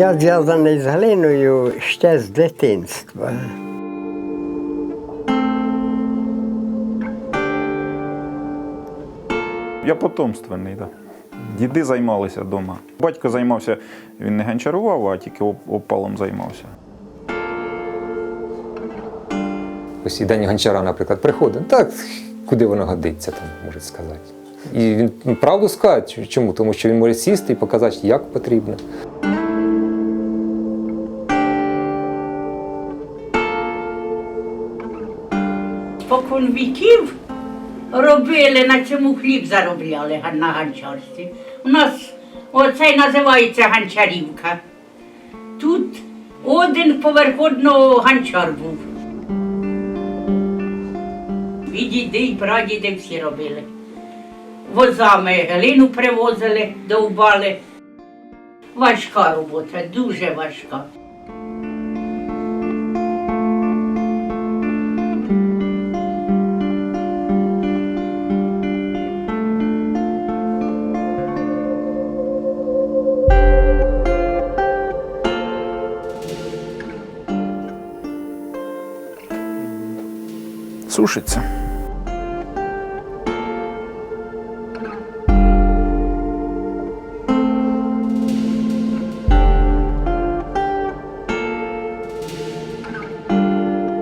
Я зв'язаний з глиною ще з дитинства. Я потомственний, так. Діди займалися вдома. Батько займався, він не гончарував, а тільки опалом займався. Ось і день гончара, наприклад, приходить. Так, куди воно годиться, там, можуть сказати. І він ну, правду скаже. Чому? Тому що він може сісти і показати, як потрібно. Спокон віків робили, на цьому хліб заробляли на ганчарстві. У нас оце й називається ганчарівка. Тут один поверх одного ганчар був. І діди, і прадіди всі робили. Возами глину привозили, довбали. Важка робота, дуже важка. Сушиться.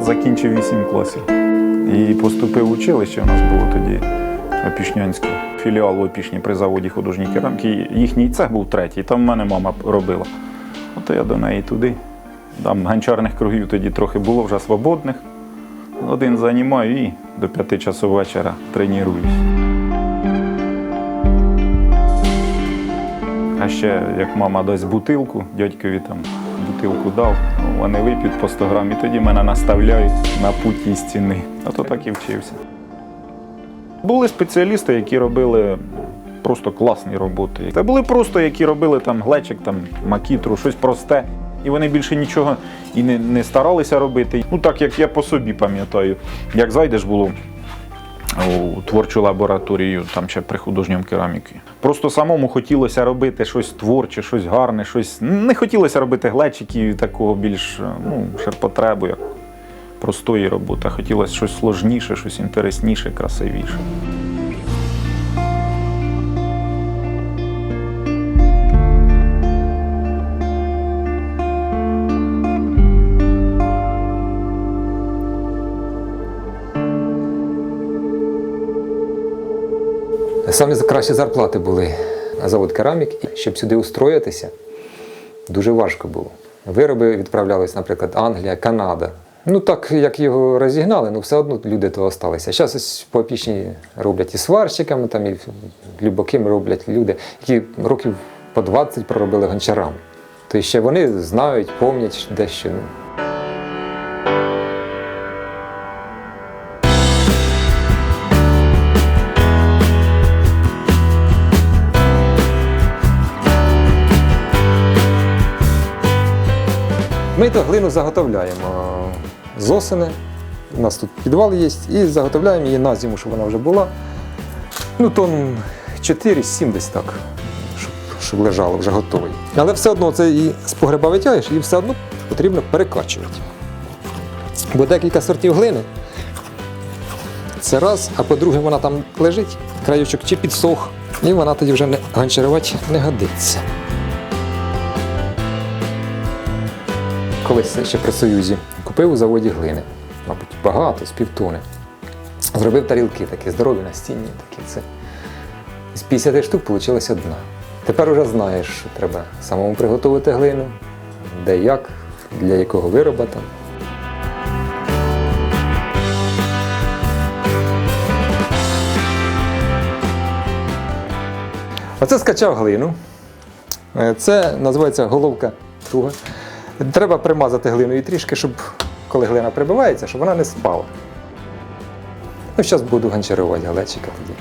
Закінчив 8 класів. І поступив в училище. У нас було тоді Опішнянське. Філіал в Опішні при заводі художньої кераміки. Їхній цех був третій, там в мене мама робила. От я до неї туди. Там гончарних кругів тоді трохи було вже свободних. Один займаю і до п'яти часу вечора тренуюсь. А ще як мама дасть бутилку, дядькові там бутилку дав, ну, вони вип'ють по 100 грам, і тоді мене наставляють на путі стіни. А то так і вчився. Були спеціалісти, які робили просто класні роботи. Та були просто, які робили там глечик, там макітру, щось просте. І вони більше нічого і не, не старалися робити. Ну так як я по собі пам'ятаю, як зайдеш було у творчу лабораторію, там ще при художньому кераміки. Просто самому хотілося робити щось творче, щось гарне, щось. Не хотілося робити глечиків такого більш ну, ширпотребу, як простої роботи. Хотілося щось сложніше, щось інтересніше, красивіше. Самі кращі зарплати були на завод керамік. І щоб сюди устроїтися, дуже важко було. Вироби відправлялись, наприклад, Англія, Канада. Ну так як його розігнали, ну все одно люди то залишилися. Зараз ось по опічні роблять і сварщиками, там, і глибоким роблять люди, які років по 20 проробили гончарами. То ще вони знають, пам'ятають дещо. Ми то глину заготовляємо з осени. У нас тут підвал є, і заготовляємо її на зиму, щоб вона вже була. Ну, тонн 4-7 десь так, щоб, щоб лежало вже готовий. Але все одно це і з погреба витягуєш, і все одно потрібно перекачувати. Бо декілька сортів глини. Це раз, а по-друге, вона там лежить, краючок чи підсох, і вона тоді вже не гончарувати не годиться. Колись ще при Союзі купив у заводі глини, мабуть, багато, з півтони. Зробив тарілки такі здорові настінні, такі це. З 50 штук вийшла одна. Тепер вже знаєш, що треба самому приготувати глину, де як, для якого вироба там. Оце скачав глину. Е, Це називається головка туга. Треба примазати глиною трішки, щоб коли глина прибивається, щоб вона не спала. Ну, зараз буду гончарувати галечика тоді.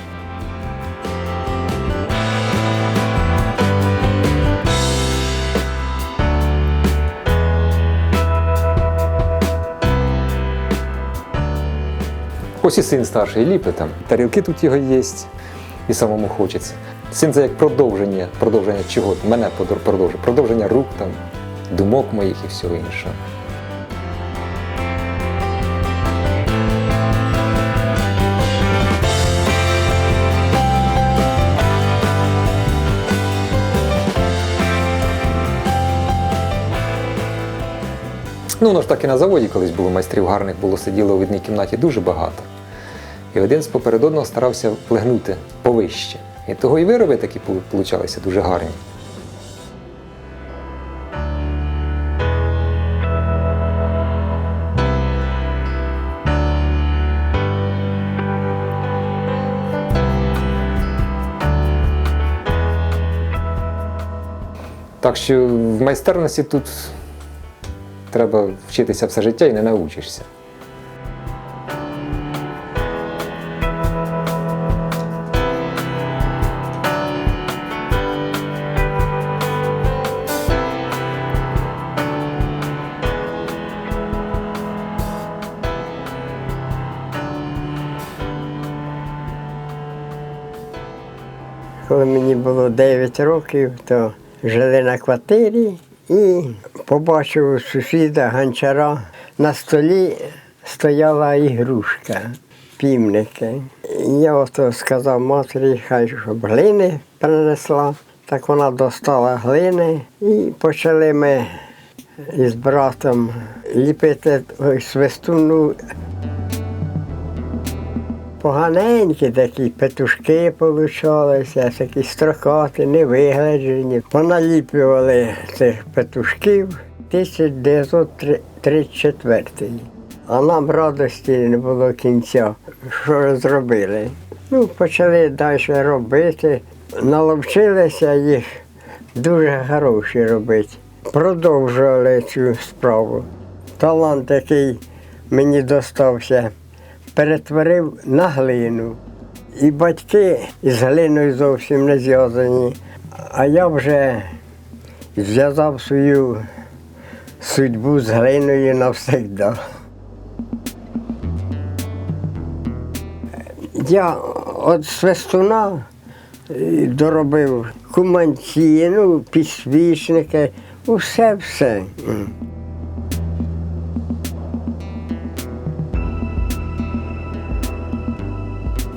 Ось і син старший ліпить там. Тарілки тут його є, і самому хочеться. Син це як продовження, продовження чого? Мене продовжує, продовження рук там. Думок моїх і всього іншого. Ну, воно ж так і на заводі колись було майстрів гарних було, сиділо в одній кімнаті дуже багато. І один з поперед одного старався плегнути повище. І того і вироби такі получалися дуже гарні. Так що в майстерності тут треба вчитися все життя і не научишся. Коли мені було 9 років, то жили на квартирі і побачив сусіда гончара. На столі стояла ігрушка, півники. Я ото сказав матері, хай щоб глини принесла. Так вона достала глини і почали ми із братом ліпити свистуну Поганенькі такі петушки получалися, такі строкаті, невигляджені. Поналіплювали цих петушків 1934. А нам радості не було кінця, що зробили. Ну, почали далі робити, наловчилися їх дуже хороші робити. Продовжували цю справу. Талант, який мені достався, перетворив на глину. І батьки з глиною зовсім не зв'язані. А я вже зв'язав свою судьбу з глиною навсегда. Я від свистуна е, доробив куманці, ну, підсвічники, усе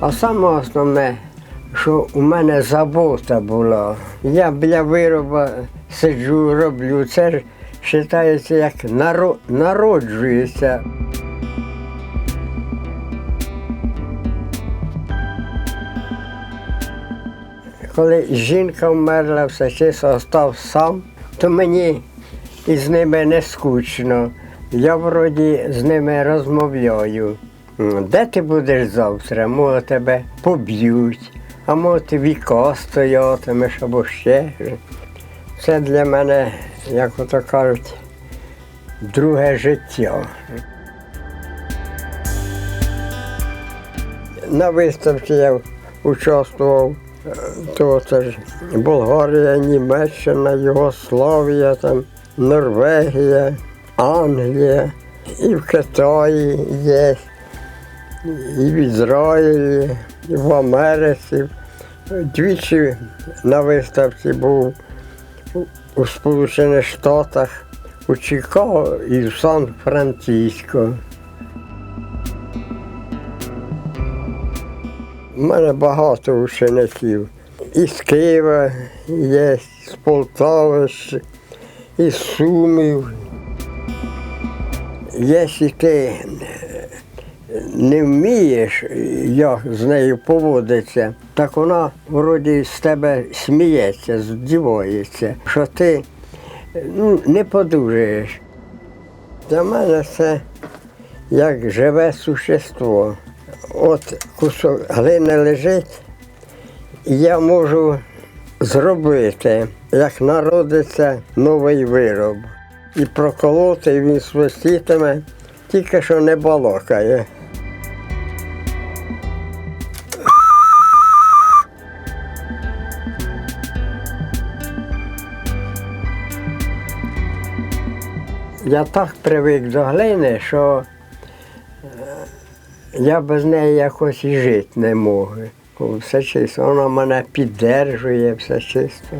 А саме основне, що у мене забота була. Я біля вироба сиджу, роблю. Це ж вважається, як наро- народжується. Коли жінка вмерла, все чисто став сам, то мені із ними не скучно. Я вроді з ними розмовляю. Де ти будеш завтра? Може тебе поб'ють, а може віка стоятимеш або ще. Це для мене, як ото кажуть, друге життя. На виставці я участвував, то це ж Болгарія, Німеччина, Югославія, там, Норвегія, Англія, і в Китаї є, і в Ізраїлі, і в Америці. Двічі на виставці був у- Сполучених Штатах, у Чикаго і в Сан-Франциско. У мене багато учеників. І з Києва є, з Полтави, із Сумів. Якщо ти е, не вмієш, як з нею поводитися, так вона вроді з тебе сміється, здівається, що ти ну, не подужаєш. Для мене це як живе существо. От кусок глини лежить, я можу зробити, як народиться новий вироб. І проколоти він свистітиме, тільки що не балакає. Я так привик до глини, що е, я без неї якось і жити не можу. Все чисто, вона мене піддержує, все чисто.